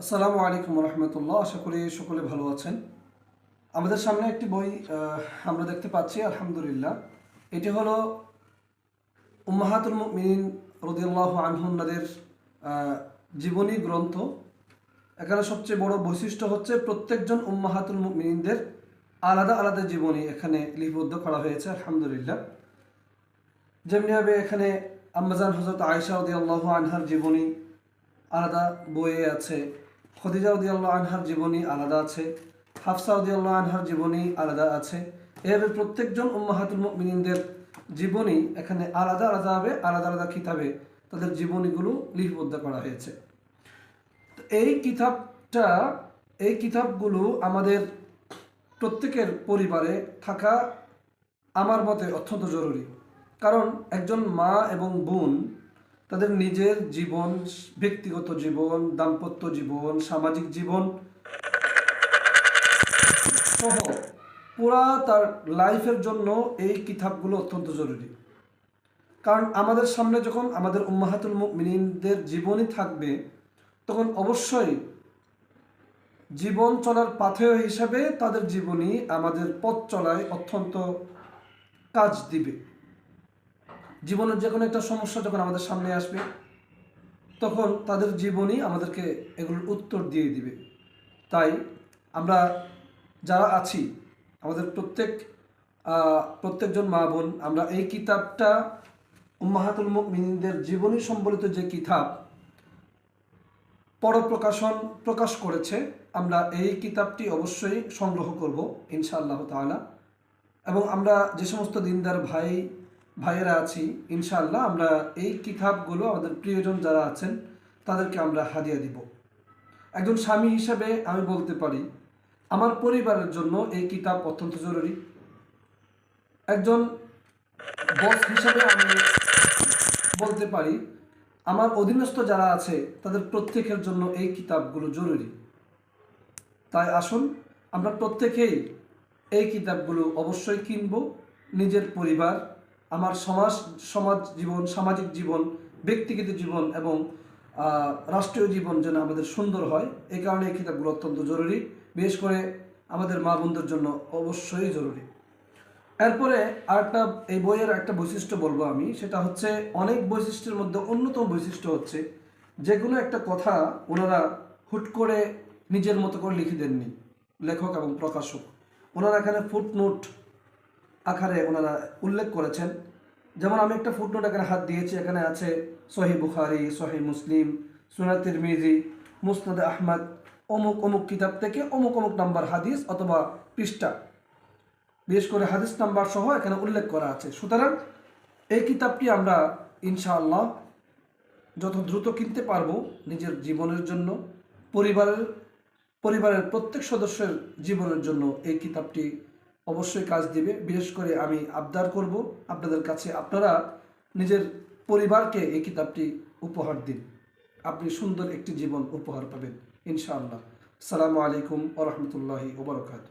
আসসালামু আলাইকুম রহমতুল্লাহ। আশা করি সকলে ভালো আছেন। আমাদের সামনে একটি বই আমরা দেখতে পাচ্ছি, আলহামদুলিল্লাহ। এটি হলো উম্মাহাতুল মিন রদিয়াল্লাহ আনহুন্নাদের জীবনী গ্রন্থ। এখানে সবচেয়ে বড় বৈশিষ্ট্য হচ্ছে প্রত্যেকজন উম্মাহাতুল মিনদের আলাদা আলাদা জীবনী এখানে লিপিবদ্ধ করা হয়েছে, আলহামদুলিল্লাহ। যেমনিভাবে এখানে আম্মাজান হজরত আয়সা রদিয়াল্লাহ আনহার জীবনী আলাদা বইয়ে আছে। খদিজা উদিয়াল্লাহ আনহার জীবনী আলাদা আছে, হাফসা উদিয়াল্লাহ আনহার জীবনী আলাদা আছে। এভাবে প্রত্যেকজন উম্মাহাতুল মুমিনিনদের জীবনী এখানে আলাদা আলাদাভাবে আলাদা আলাদা কিতাবে তাদের জীবনীগুলো লিপিবদ্ধ করা হয়েছে। এই কিতাবটা, এই কিতাবগুলো আমাদের প্রত্যেকের পরিবারে থাকা আমার মতে অত্যন্ত জরুরি। কারণ একজন মা এবং বোন তাদের নিজের জীবন, ব্যক্তিগত জীবন, দাম্পত্য জীবন, সামাজিক জীবন সহ পুরা তার লাইফের জন্য এই কিতাবগুলো অত্যন্ত জরুরি। কারণ আমাদের সামনে যখন আমাদের উম্মাহাতুল মিনিনদের জীবনী থাকবে, তখন অবশ্যই জীবন চলার পাথেয় হিসাবে তাদের জীবনী আমাদের পথ চলায় অত্যন্ত কাজ দিবে। জীবনের যে কোনো একটা সমস্যা যখন আমাদের সামনে আসবে, তখন তাদের জীবনই আমাদেরকে এগুলোর উত্তর দিয়ে দিবে। তাই আমরা যারা আছি, আমাদের প্রত্যেক প্রত্যেকজন মা বোন, আমরা এই কিতাবটা উম্মাহাতুল মিনদের জীবনী সম্বলিত যে কিতাব, পরপ্রকাশন প্রকাশ করেছে, আমরা এই কিতাবটি অবশ্যই সংগ্রহ করব, ইনশাআল্লাহ তাআলা। এবং আমরা যে সমস্ত দিনদার ভাই ভাইয়েরা আছি, ইনশাআল্লাহ আমরা এই কিতাবগুলো আমাদের প্রিয়জন যারা আছেন, তাদেরকে আমরা হাদিয়া দিব। একজন স্বামী হিসেবে আমি বলতে পারি, আমার পরিবারের জন্য এই কিতাব অত্যন্ত জরুরি। একজন বস হিসেবে আমি বলতে পারি, আমার অধীনস্থ যারা আছে, তাদের প্রত্যেকের জন্য এই কিতাবগুলো জরুরি। তাই আসুন, আমরা প্রত্যেকেই এই কিতাবগুলো অবশ্যই কিনব, নিজের পরিবার আমার সমাজ সমাজ জীবন, সামাজিক জীবন, ব্যক্তিগত জীবন এবং রাষ্ট্রীয় জীবন যেন আমাদের সুন্দর হয় এই কারণে এই কিতাবগুলো অত্যন্ত জরুরি। বিশেষ করে আমাদের মা বোনদের জন্য অবশ্যই জরুরি। এরপরে আরেকটা, এই বইয়ের একটা বৈশিষ্ট্য বলব আমি, সেটা হচ্ছে অনেক বৈশিষ্ট্যের মধ্যে অন্যতম বৈশিষ্ট্য হচ্ছে যে কোনো একটা কথা ওনারা হুট করে নিজের মতো করে লিখে দেননি, লেখক এবং প্রকাশক। ওনারা এখানে ফুটনোট আকারে ওনারা উল্লেখ করেছেন। যেমন আমি একটা ফুটনোট এখানে হাত দিয়েছি, এখানে আছে সহি বুখারি, সহি মুসলিম সুনাত তিরমিজি, মুসনাদ আহমদ, অমুক অমুক কিতাব থেকে অমুক অমুক নাম্বার হাদিস অথবা পৃষ্ঠা। বিশেষ করে হাদিস নাম্বার সহ এখানে উল্লেখ করা আছে। সুতরাং এই কিতাবটি আমরা ইনশাআল্লাহ যত দ্রুত কিনতে পারব নিজের জীবনের জন্য, পরিবারের পরিবারের প্রত্যেক সদস্যের জীবনের জন্য এই কিতাবটি অবশ্যই কাজ দিবে। বিশেষ করে আমি আবদার করব আপনাদের কাছে। আপনারা নিজের পরিবারকে এই কিতাবটি উপহার দিন। আপনি সুন্দর একটি জীবন উপহার পাবেন, ইনশাআল্লাহ। সালামু আলাইকুম ওরহমতুল্লাহি ওবরকাত